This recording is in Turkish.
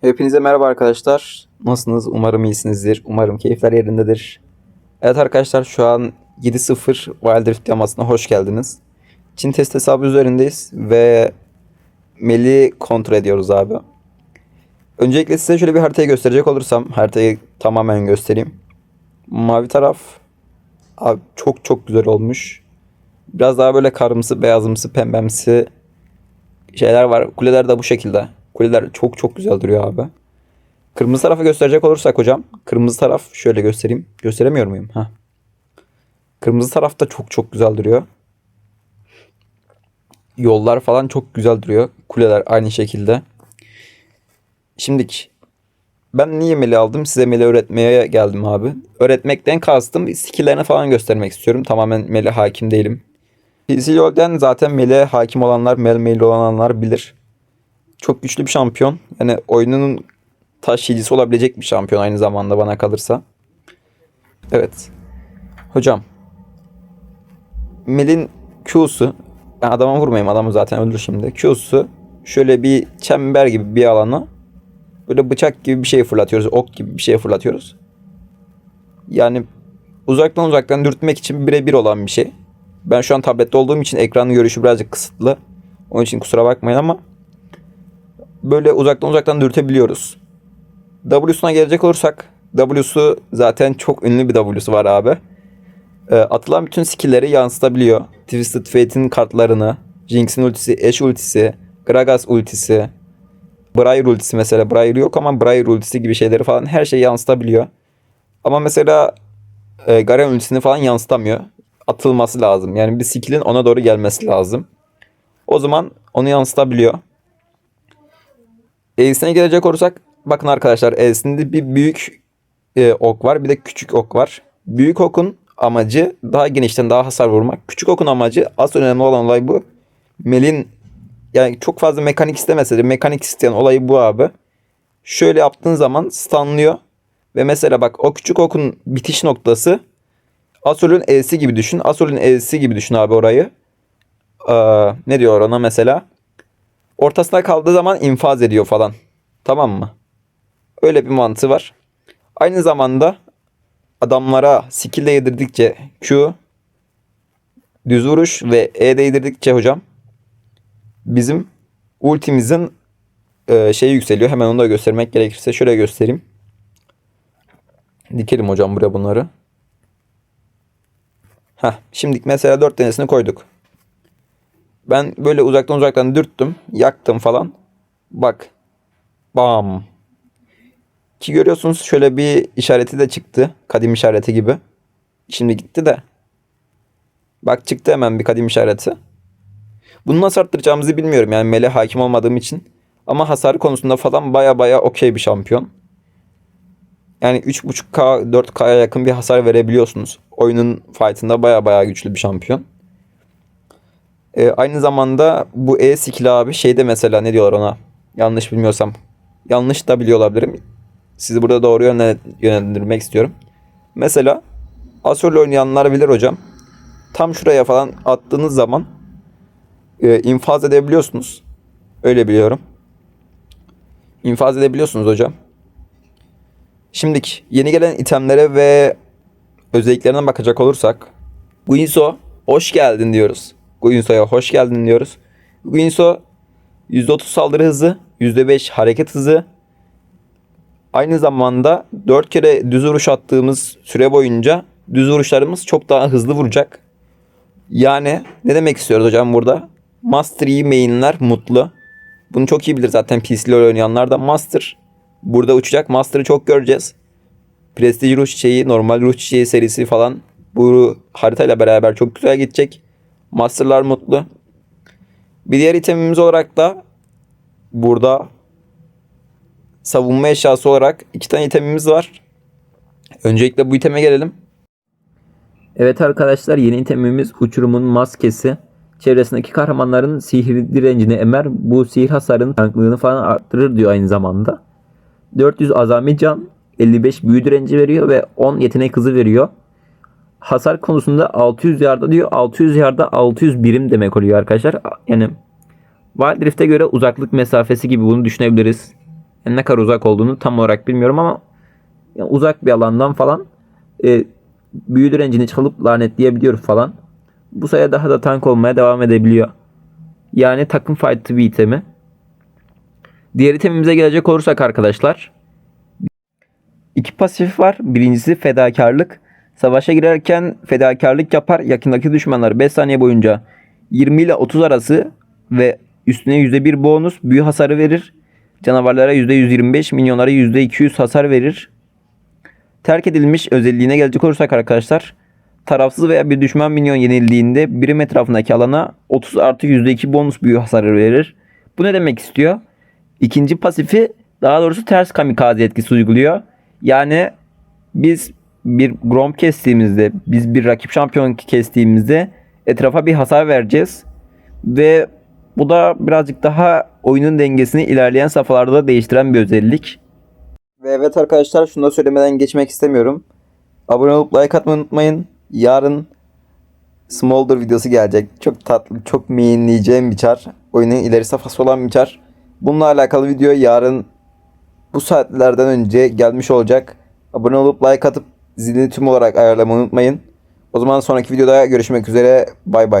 Hepinize merhaba arkadaşlar. Nasılsınız? Umarım iyisinizdir. Umarım keyifler yerindedir. Evet arkadaşlar şu an 7.0 Wild Rift temasına hoş geldiniz. Çin test hesabı üzerindeyiz ve Mel'i kontrol ediyoruz abi. Öncelikle size şöyle bir haritayı gösterecek olursam haritayı tamamen göstereyim. Mavi taraf abi çok çok güzel olmuş. Biraz daha böyle karımsı, beyazımsı, pembemsi şeyler var. Kuleler de bu şekilde. Kuleler çok çok güzel duruyor abi. Kırmızı tarafı gösterecek olursak hocam. Kırmızı taraf şöyle göstereyim. Gösteremiyor muyum? Ha. Kırmızı taraf da çok çok güzel duruyor. Yollar falan çok güzel duruyor. Kuleler aynı şekilde. Şimdilik ben niye meli aldım? Size meli öğretmeye geldim abi. Öğretmekten kastım skill'lerini falan göstermek istiyorum. Tamamen meli hakim değilim. PC LoL'den zaten mele hakim olanlar, mel meli olanlar bilir. Çok güçlü bir şampiyon. Yani oyunun taşıyıcısı olabilecek bir şampiyon aynı zamanda bana kalırsa. Evet. Hocam. Mel'in Q'su ben adama vurmayayım adamı zaten öldür şimdi. Q'su şöyle bir çember gibi bir alana böyle bıçak gibi bir şey fırlatıyoruz. Ok gibi bir şey fırlatıyoruz. Yani uzaktan uzaktan dürtmek için birebir olan bir şey. Ben şu an tablette olduğum için ekranın görüşü birazcık kısıtlı. Onun için kusura bakmayın ama böyle uzaktan uzaktan dürtebiliyoruz. W'suna gelecek olursak W'su zaten çok ünlü bir W'su var abi. Ee, atılan bütün skill'leri yansıtabiliyor. Twisted Fate'in kartlarını, Jinx'in ultisi, Ashe ultisi, Gragas ultisi, Briar ultisi mesela. Briar yok ama Briar ultisi gibi şeyleri falan her şeyi yansıtabiliyor. Ama mesela e, Garen ultisini falan yansıtamıyor. Atılması lazım. Yani bir skill'in ona doğru gelmesi lazım. O zaman onu yansıtabiliyor. E'sine gelecek olursak bakın arkadaşlar E'sinde bir büyük e, ok var bir de küçük ok var. Büyük okun amacı daha genişten daha hasar vurmak. Küçük okun amacı asıl önemli olan olay bu. Mel'in yani çok fazla mekanik istemese de mekanik isteyen olayı bu abi. Şöyle yaptığın zaman stunlıyor. Ve mesela bak o küçük okun bitiş noktası Asol'ün E'si gibi düşün. Asol'ün E'si gibi düşün abi orayı. Ee, ne diyor ona mesela? Ortasına kaldığı zaman infaz ediyor falan. Tamam mı? Öyle bir mantığı var. Aynı zamanda adamlara skill yedirdikçe Q düz vuruş ve E değdirdikçe hocam bizim ultimizin e, şeyi yükseliyor. Hemen onu da göstermek gerekirse şöyle göstereyim. Dikelim hocam buraya bunları. Heh, şimdi mesela dört tanesini koyduk. Ben böyle uzaktan uzaktan dürttüm. Yaktım falan. Bak. Bam. Ki görüyorsunuz şöyle bir işareti de çıktı. Kadim işareti gibi. Şimdi gitti de. Bak çıktı hemen bir kadim işareti. Bunu nasıl arttıracağımızı bilmiyorum. Yani mele hakim olmadığım için. Ama hasar konusunda falan baya baya okey bir şampiyon. Yani 3.5K 4K'ya yakın bir hasar verebiliyorsunuz. Oyunun fight'ında baya baya güçlü bir şampiyon. Ee, aynı zamanda bu E skill abi şeyde mesela ne diyorlar ona? Yanlış bilmiyorsam. Yanlış da biliyor olabilirim. Sizi burada doğru yönle- yönlendirmek istiyorum. Mesela Asur'la oynayanlar bilir hocam. Tam şuraya falan attığınız zaman e, infaz edebiliyorsunuz. Öyle biliyorum. İnfaz edebiliyorsunuz hocam. Şimdilik yeni gelen itemlere ve özelliklerine bakacak olursak Guinso hoş geldin diyoruz. Guinso'ya hoş geldin diyoruz. Guinso %30 saldırı hızı, %5 hareket hızı. Aynı zamanda 4 kere düz vuruş attığımız süre boyunca düz vuruşlarımız çok daha hızlı vuracak. Yani ne demek istiyoruz hocam burada? Master Yi main'ler mutlu. Bunu çok iyi bilir zaten PC LoL oynayanlar da Master. Burada uçacak. Master'ı çok göreceğiz. Prestige ruh çiçeği, normal ruh çiçeği serisi falan bu haritayla beraber çok güzel gidecek. Master'lar mutlu. Bir diğer itemimiz olarak da burada savunma eşyası olarak iki tane itemimiz var. Öncelikle bu iteme gelelim. Evet arkadaşlar yeni itemimiz uçurumun maskesi. Çevresindeki kahramanların sihir direncini emer. Bu sihir hasarının tanklığını falan arttırır diyor aynı zamanda. 400 azami can, 55 büyü direnci veriyor ve 10 yetenek hızı veriyor. Hasar konusunda 600 yarda diyor. 600 yarda 600 birim demek oluyor arkadaşlar. Yani Wild Rift'e göre uzaklık mesafesi gibi bunu düşünebiliriz. Yani ne kadar uzak olduğunu tam olarak bilmiyorum ama yani uzak bir alandan falan e, büyü direncini çalıp lanetleyebiliyor falan. Bu sayede daha da tank olmaya devam edebiliyor. Yani takım fight'ı bir itemi. Diğer itemimize gelecek olursak arkadaşlar. İki pasif var. Birincisi fedakarlık. Savaşa girerken fedakarlık yapar. Yakındaki düşmanlar 5 saniye boyunca 20 ile 30 arası ve üstüne %1 bonus büyü hasarı verir. Canavarlara %125, minyonlara %200 hasar verir. Terk edilmiş özelliğine gelecek olursak arkadaşlar. Tarafsız veya bir düşman minyon yenildiğinde birim etrafındaki alana 30 artı %2 bonus büyü hasarı verir. Bu ne demek istiyor? İkinci pasifi daha doğrusu ters kamikaze etkisi uyguluyor. Yani biz bir Grom kestiğimizde, biz bir rakip şampiyon kestiğimizde etrafa bir hasar vereceğiz. Ve bu da birazcık daha oyunun dengesini ilerleyen safhalarda da değiştiren bir özellik. Ve evet arkadaşlar şunu da söylemeden geçmek istemiyorum. Abone olup like atmayı unutmayın. Yarın Smolder videosu gelecek. Çok tatlı, çok miğinleyeceğim bir çar. Oyunun ileri safhası olan bir çar. Bununla alakalı video yarın bu saatlerden önce gelmiş olacak. Abone olup like atıp zilini tüm olarak ayarlamayı unutmayın. O zaman sonraki videoda görüşmek üzere. Bay bay.